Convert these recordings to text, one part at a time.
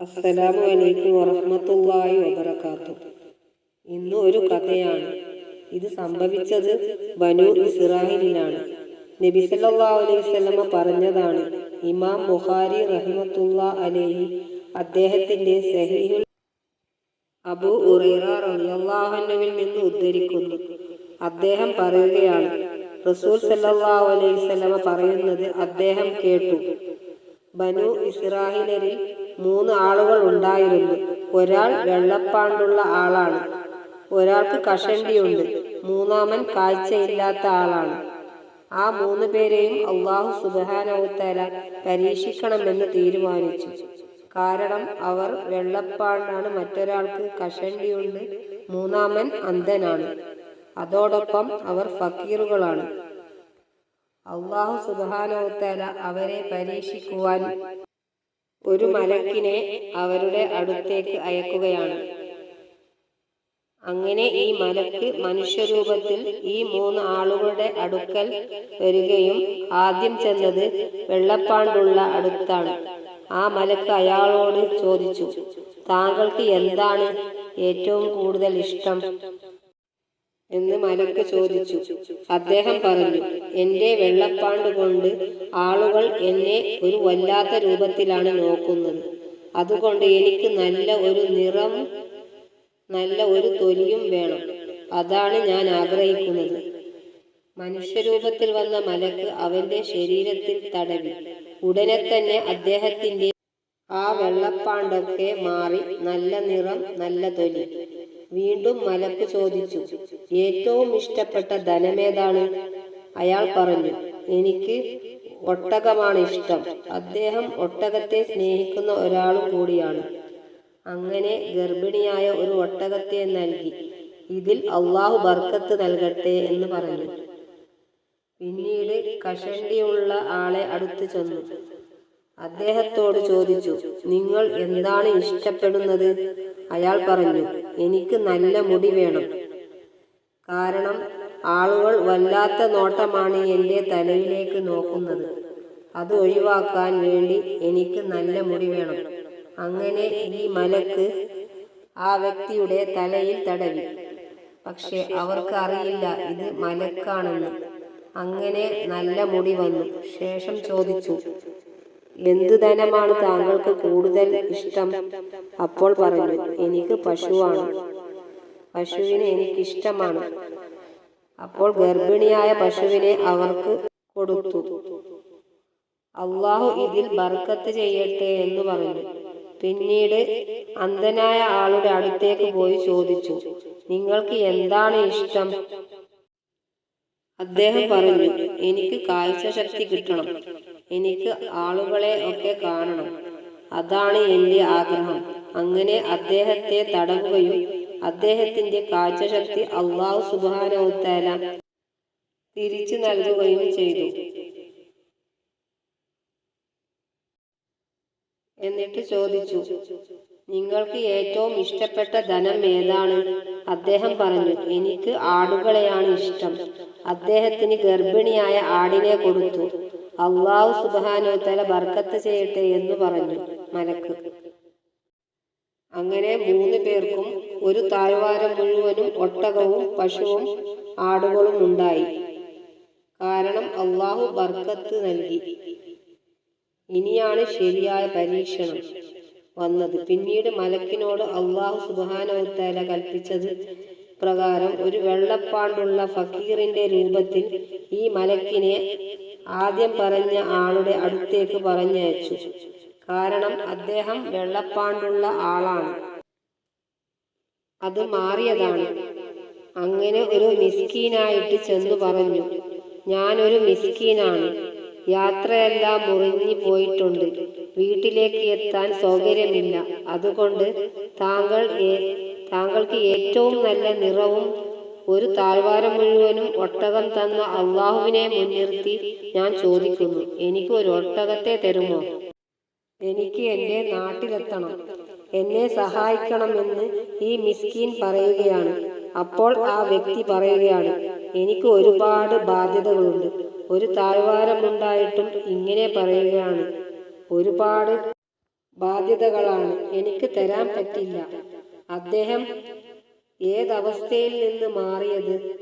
അസ്സലാമു അലൈക്കും വറഹ്മത്തുള്ളാഹി വബറക്കാത്തു ഇന്ന് ഒരു കഥയാണ്. ഇത് സംഭവിച്ചത് ബനു ഇസ്രായേലിലാണ് നബി സല്ലല്ലാഹു അലൈഹി വസല്ലമ പറഞ്ഞതാണ് ഇമാം ബുഖാരി റഹിമത്തുള്ള അലൈഹി അദ്ദേഹത്തിന്റെ സഹീഹുൽ അബു ഉറൈറ നിന്ന് ഉദ്ധരിക്കുന്നു. അദ്ദേഹം പറയുകയാണ് റസൂൽ സല്ലല്ലാഹു അലൈഹി വസല്ലമ പറയുന്നത് അദ്ദേഹം കേട്ടു. ബനു ഇസ്രായേലരിൽ മൂന്ന് ആളുകൾ ഉണ്ടായിരുന്നു. ഒരാൾ വെള്ളപ്പാണ്ടുള്ള ആളാണ്. ഒരാൾക്ക് കഷണ്ടിയുണ്ട്. മൂന്നാമൻ കാഴ്ചയില്ലാത്ത ആളാണ്. ആ മൂന്ന് പേരെയും അള്ളാഹു സുബാനവുത്തല പരീക്ഷിക്കണമെന്ന് തീരുമാനിച്ചു. കാരണം അവർ വെള്ളപ്പാണ്ടാണ്. മറ്റൊരാൾക്ക് കഷണ്ടിയുണ്ട്. മൂന്നാമൻ അന്ധനാണ്. അതോടൊപ്പം അവർ ഫക്കീറുകളാണ്. അള്ളാഹു സുബാനവുത്തല അവരെ പരീക്ഷിക്കുവാൻ ഒരു മലക്കിനെ അവരുടെ അടുത്തേക്ക് അയക്കുകയാണ്. അങ്ങനെ ഈ മലക്ക് മനുഷ്യരൂപത്തിൽ ഈ മൂന്ന് ആളുകളുടെ അടുക്കൽ വരികയും ആദ്യം ചെന്നത് വെള്ളപ്പാണ്ടുള്ള അടുത്താണ്. ആ മലക്ക് അയാളോട് ചോദിച്ചു താങ്കൾക്ക് എന്താണ് ഏറ്റവും കൂടുതൽ ഇഷ്ടം? എന്ന് മലക്ക് ചോദിച്ചു. അദ്ദേഹം പറഞ്ഞു എന്റെ വെള്ളപ്പാണ്ട് കൊണ്ട് ആളുകൾ എന്നെ ഒരു വല്ലാത്ത രൂപത്തിലാണ് നോക്കുന്നത്. അതുകൊണ്ട് എനിക്ക് നല്ല ഒരു നിറം നല്ല ഒരു തൊലിയും വേണം. അതാണ് ഞാൻ ആഗ്രഹിക്കുന്നത്. മനുഷ്യരൂപത്തിൽ വന്ന മലക്ക് അവന്റെ ശരീരത്തിൽ തടവി. ഉടനെ തന്നെ അദ്ദേഹത്തിന്റെ ആ വെള്ളപ്പാണ്ടൊക്കെ മാറി നല്ല നിറം നല്ല തൊലി. വീണ്ടും മലക്ക് ചോദിച്ചു ഏറ്റവും ഇഷ്ടപ്പെട്ട ധനമേതാണ് അയാൾ പറഞ്ഞു എനിക്ക് ഒട്ടകമാണ് ഇഷ്ടം. അദ്ദേഹം ഒട്ടകത്തെ സ്നേഹിക്കുന്ന ഒരാളും കൂടിയാണ്. അങ്ങനെ ഗർഭിണിയായ ഒരു ഒട്ടകത്തെ നൽകി. ഇതിൽ അള്ളാഹു ബർക്കത്ത് നൽകട്ടെ എന്ന് പറഞ്ഞു. പിന്നീട് കഷണ്ടിയുള്ള ആളെ അടുത്ത് ചെന്നു. അദ്ദേഹത്തോട് ചോദിച്ചു നിങ്ങൾ എന്താണ് ഇഷ്ടപ്പെടുന്നത്? അയാൾ പറഞ്ഞു എനിക്ക് നല്ല മുടി വേണം. കാരണം ആളുകൾ വല്ലാത്ത നോട്ടമാണ് എന്റെ തലയിലേക്ക് നോക്കുന്നത്. അത് ഒഴിവാക്കാൻ വേണ്ടി എനിക്ക് നല്ല മുടി വേണം. അങ്ങനെ ഈ മലക്ക് ആ വ്യക്തിയുടെ തലയിൽ തടവി. പക്ഷെ അവർക്ക് അറിയില്ല ഇത് മലക്കാണെന്ന്. അങ്ങനെ നല്ല മുടി വന്നു. ശേഷം ചോദിച്ചു എന്തു ധനമാണ് താങ്കൾക്ക് കൂടുതൽ ഇഷ്ടം? അപ്പോൾ പറഞ്ഞു എനിക്ക് പശുവാണ്. പശുവിനെ എനിക്കിഷ്ടമാണ്. അപ്പോൾ ഗർഭിണിയായ പശുവിനെ അവർക്ക് കൊടുത്തു. അള്ളാഹു ഇതിൽ ബർക്കത്ത് ചെയ്യട്ടെ എന്ന് പറഞ്ഞു. പിന്നീട് അന്ധനായ ആളുടെ അടുത്തേക്ക് പോയി ചോദിച്ചു നിങ്ങൾക്ക് എന്താണ് ഇഷ്ടം? അദ്ദേഹം പറഞ്ഞു എനിക്ക് കാഴ്ച ശക്തി കിട്ടണം. എനിക്ക് ആളുകളെ ഒക്കെ കാണണം. അതാണ് എന്റെ ആഗ്രഹം. അങ്ങനെ അദ്ദേഹത്തെ തടവുകയും അദ്ദേഹത്തിന്റെ കാഴ്ചശക്തി അള്ളാഹു സുബാനവുത്താല തിരിച്ചു നൽകുകയും ചെയ്തു. എന്നിട്ട് ചോദിച്ചു നിങ്ങൾക്ക് ഏറ്റവും ഇഷ്ടപ്പെട്ട ധനം ഏതാണ്? അദ്ദേഹം പറഞ്ഞു എനിക്ക് ആടുകളെയാണ് ഇഷ്ടം. അദ്ദേഹത്തിന് ഗർഭിണിയായ ആടിനെ കൊടുത്തു. അള്ളാഹു സുബാനോത്തല ബർക്കത്ത് ചെയ്യട്ടെ എന്ന് പറഞ്ഞു മലക്ക്. അങ്ങനെ മൂന്ന് പേർക്കും ഒരു താഴ്വാരം മുഴുവനും ഒട്ടകവും പശുവും ആടുകളും ഉണ്ടായി. കാരണം അള്ളാഹു ബർക്കത്ത് നൽകി. ഇനിയാണ് ശരിയായ പരീക്ഷണം വന്നത്. പിന്നീട് മലക്കിനോട് അള്ളാഹു സുബാനോത്തല കൽപ്പിച്ചത് പ്രകാരം ഒരു വെള്ളപ്പാണ്ടുള്ള ഫക്കീറിന്റെ രൂപത്തിൽ ഈ മലക്കിനെ ആദ്യം പറഞ്ഞ ആളുടെ അടുത്തേക്ക് പറഞ്ഞയച്ചു. കാരണം അദ്ദേഹം വെള്ളപ്പാണ്ടുള്ള ആളാണ്. അത് മാറിയതാണ്. അങ്ങനെ ഒരു മിസ്കീനായിട്ട് ചെന്നു പറഞ്ഞു ഞാനൊരു മിസ്കീനാണ്. യാത്രയെല്ലാം മുറിഞ്ഞു പോയിട്ടുണ്ട്. വീട്ടിലേക്ക് എത്താൻ സൗകര്യമില്ല. അതുകൊണ്ട് താങ്കൾ താങ്കൾക്ക് ഏറ്റവും നല്ല നിറവും ഒരു താഴ്വാരം മുഴുവനും ഒട്ടകം തന്ന അള്ളാഹുവിനെ മുൻനിർത്തി ഞാൻ ചോദിക്കുന്നു എനിക്ക് ഒരു ഒട്ടകത്തെ തരുമോ? എനിക്ക് എന്റെ നാട്ടിലെത്തണം എന്നെ സഹായിക്കണമെന്ന് ഈ മിസ്കീൻ പറയുകയാണ്. അപ്പോൾ ആ വ്യക്തി പറയുകയാണ് എനിക്ക് ഒരുപാട് ബാധ്യതകളുണ്ട് ഒരു താഴ്വാരമുണ്ടായിട്ടും ഇങ്ങനെ പറയുകയാണ് ഒരുപാട് ബാധ്യതകളാണ് എനിക്ക് തരാൻ പറ്റില്ല. അദ്ദേഹം ഏതവസ്ഥയിൽ നിന്ന് മാറിയത്?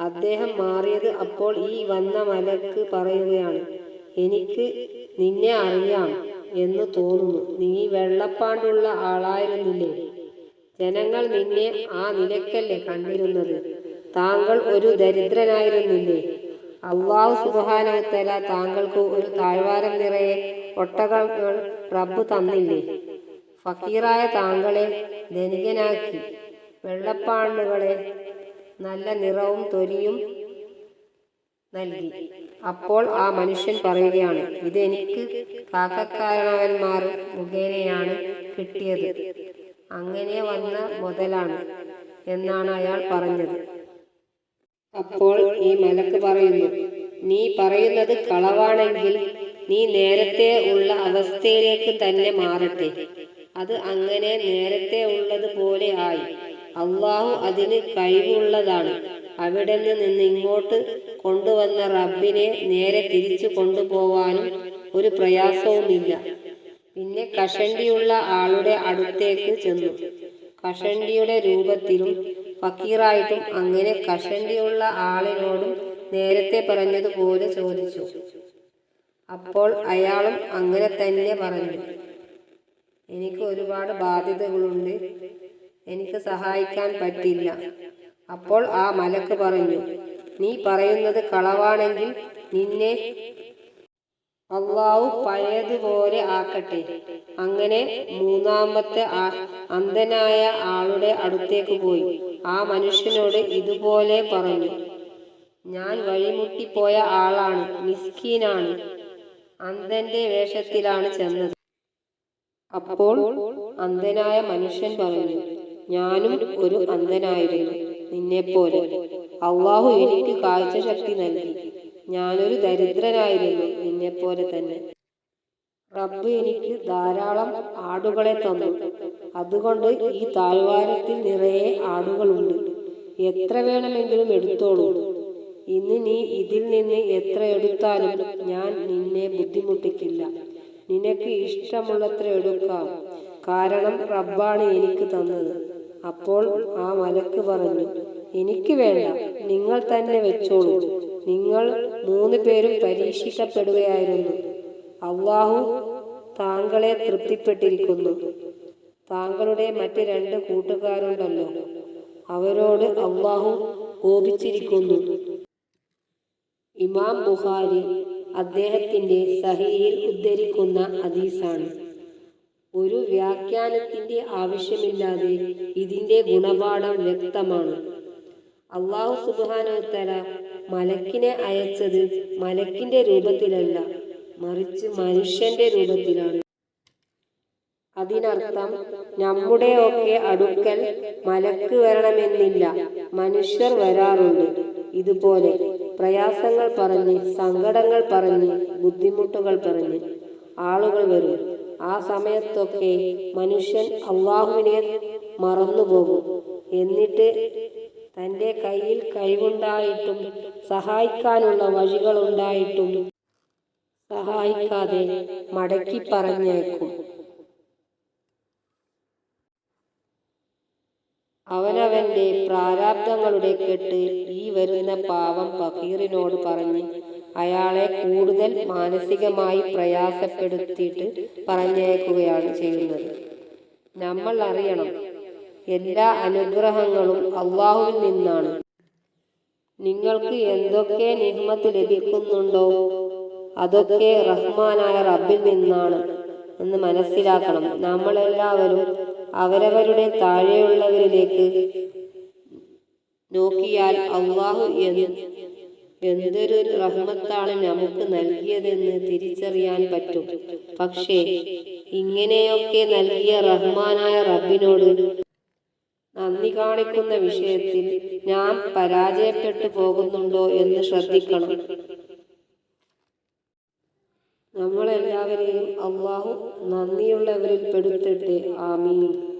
അദ്ദേഹം മാറിയത് അപ്പോൾ ഈ വന്ന മലക്ക് പറയുകയാണ് എനിക്ക് നിന്നെ അറിയാം എന്ന് തോന്നുന്നു. നീ വെള്ളപ്പാണ്ടുള്ള ആളായിരുന്നില്ലേ? ജനങ്ങൾ നിന്നെ ആ നിലക്കല്ലേ കണ്ടിരുന്നത്? താങ്കൾ ഒരു ദരിദ്രനായിരുന്നില്ലേ? അള്ളാഹു സുബാനത്തല താങ്കൾക്ക് ഒരു താഴ്വാരം നിറയെ ഒട്ടകങ്ങൾ റബ്ബ് തന്നില്ലേ? ഫക്കീറായ താങ്കളെ ധനികനാക്കി. വെള്ളപ്പാണ്ടുകളെ നല്ല നിറവും തൊലിയും നൽകി. അപ്പോൾ ആ മനുഷ്യൻ പറയുകയാണ് ഇതെനിക്ക് കാക്കക്കാരണവന്മാർ മുഖേനയാണ് കിട്ടിയത്. അങ്ങനെ വന്ന മുതലാണ് എന്നാണ് അയാൾ പറഞ്ഞത്. അപ്പോൾ ഈ മലക്ക് പറയുന്നു നീ പറയുന്നത് കളവാണെങ്കിൽ നീ നേരത്തെ ഉള്ള അവസ്ഥയിലേക്ക് തന്നെ മാറട്ടെ. അത് അങ്ങനെ നേരത്തെ ഉള്ളതുപോലെ ആയി. അള്ളാഹു അതിന് കഴിവുള്ളതാണ്. അവിടെ നിന്ന് ഇങ്ങോട്ട് കൊണ്ടുവന്ന റബ്ബിനെ നേരെ തിരിച്ചു കൊണ്ടുപോവാനും ഒരു പ്രയാസവുമില്ല. പിന്നെ കഷണ്ടിയുള്ള ആളുടെ അടുത്തേക്ക് ചെന്നു. കഷണ്ടിയുടെ രൂപത്തിലും ഫക്കീറായിട്ടും അങ്ങനെ കഷണ്ടിയുള്ള ആളിനോടും നേരത്തെ പറഞ്ഞതുപോലെ ചോദിച്ചു. അപ്പോൾ അയാളും അങ്ങനെ തന്നെ പറഞ്ഞു. എനിക്ക് ഒരുപാട് ബാധ്യതകളുണ്ട്. എനിക്ക് സഹായിക്കാൻ പറ്റില്ല. അപ്പോൾ ആ മലക്ക് പറഞ്ഞു നീ പറയുന്നത് കളവാണെങ്കിൽ നിന്നെ അള്ളാഹു പഴയതുപോലെ ആക്കട്ടെ. അങ്ങനെ മൂന്നാമത്തെ അന്ധനായ ആളുടെ അടുത്തേക്ക് പോയി. ആ മനുഷ്യനോട് ഇതുപോലെ പറഞ്ഞു ഞാൻ വഴിമുട്ടിപ്പോയ ആളാണ് മിസ്കീനാണ് അന്ധന്റെ വേഷത്തിലാണ് ചെന്നത്. അപ്പോൾ അന്ധനായ മനുഷ്യൻ പറഞ്ഞു ഞാനും ഒരു അന്ധനായിരുന്നു. നിന്നെപ്പോലെ. അള്ളാഹു എനിക്ക് കാഴ്ച ശക്തി നൽകി. ഞാനൊരു ദരിദ്രനായിരുന്നു. നിന്നെപ്പോലെ തന്നെ. റബ്ബ് എനിക്ക് ധാരാളം ആടുകളെ തന്നു. അതുകൊണ്ട് ഈ താഴ്വാരത്തിൽ നിറയെ ആടുകളുണ്ട്. എത്ര വേണമെങ്കിലും എടുത്തോളൂ. ഇന്ന് നീ ഇതിൽ നിന്ന് എത്ര എടുത്താലും ഞാൻ നിന്നെ ബുദ്ധിമുട്ടിക്കില്ല. നിനക്ക് ഇഷ്ടമുള്ളത്ര എടുക്കാം. കാരണം റബ്ബാണ് എനിക്ക് തന്നത്. അപ്പോൾ ആ മലക്ക് പറഞ്ഞു എനിക്ക് വേണ്ട നിങ്ങൾ തന്നെ വെച്ചോളൂ. നിങ്ങൾ മൂന്ന് പേരും പരീക്ഷിക്കപ്പെടുകയായിരുന്നു. അള്ളാഹു താങ്കളെ തൃപ്തിപ്പെട്ടിരിക്കുന്നു. താങ്കളുടെ മറ്റ് രണ്ട് കൂട്ടുകാരുണ്ടല്ലോ. അവരോട് അള്ളാഹു കോപിച്ചിരിക്കുന്നു. ഇമാം ബുഹാരി അദ്ദേഹത്തിന്റെ സഹിയിൽ ഉദ്ധരിക്കുന്ന ഹദീസാണ്. ഒരു വ്യാഖ്യാനത്തിന്റെ ആവശ്യമില്ലാതെ ഇതിന്റെ ഗുണപാഠം വ്യക്തമാണ്. അള്ളാഹു സുബാനോത്തര മലക്കിനെ അയച്ചത് മലക്കിന്റെ രൂപത്തിലല്ല മറിച്ച് മനുഷ്യന്റെ രൂപത്തിലാണ്. അതിനർത്ഥം നമ്മുടെ ഒക്കെ അടുക്കൽ മലക്ക് വരണമെന്നില്ല മനുഷ്യർ വരാറുണ്ട്. ഇതുപോലെ പ്രയാസങ്ങൾ പറഞ്ഞ് സങ്കടങ്ങൾ പറഞ്ഞ് ബുദ്ധിമുട്ടുകൾ പറഞ്ഞ് ആളുകൾ വരും. ആ സമയത്തൊക്കെ മനുഷ്യൻ അള്ളാഹുവിനെ മറന്നുപോകും. എന്നിട്ട് തന്റെ കയ്യിൽ കഴിവുണ്ടായിട്ടും സഹായിക്കാനുള്ള വഴികളുണ്ടായിട്ടും സഹായിക്കാതെ മടക്കി പറഞ്ഞേക്കും അവനവന്റെ പ്രാരാബ്ദങ്ങളുടെ കെട്ട് ഈ വരുന്ന പാവം ഫക്കീറിനോട് പറഞ്ഞ് അയാളെ കൂടുതൽ മാനസികമായി പ്രയാസപ്പെടുത്തിയിട്ട് പറഞ്ഞേക്കുകയാണ് ചെയ്യുന്നത്. നമ്മൾ അറിയണം എല്ലാ അനുഗ്രഹങ്ങളും അള്ളാഹുവിൽ നിന്നാണ്. നിങ്ങൾക്ക് എന്തൊക്കെ നിഹ്മത്ത് ലഭിക്കുന്നുണ്ടോ അതൊക്കെ റഹ്മാനായ റബ്ബിൽ നിന്നാണ് എന്ന് മനസ്സിലാക്കണം. നമ്മളെല്ലാവരും അവരവരുടെ താഴെയുള്ളവരിലേക്ക് നോക്കിയാൽ അള്ളാഹു എന്തൊരു റഹ്മത്താണ് നമുക്ക് നൽകിയതെന്ന് തിരിച്ചറിയാൻ പറ്റും. പക്ഷേ ഇങ്ങനെയൊക്കെ നൽകിയ റഹ്മാനായ റബ്ബിനോട് നന്ദി കാണിക്കുന്ന വിഷയത്തിൽ ഞാൻ പരാജയപ്പെട്ടു പോകുന്നുണ്ടോ എന്ന് ശ്രദ്ധിക്കണം. നമ്മളെല്ലാവരെയും അള്ളാഹു നന്ദിയുള്ളവരിൽ പെടുത്തട്ടെ. ആമീൻ.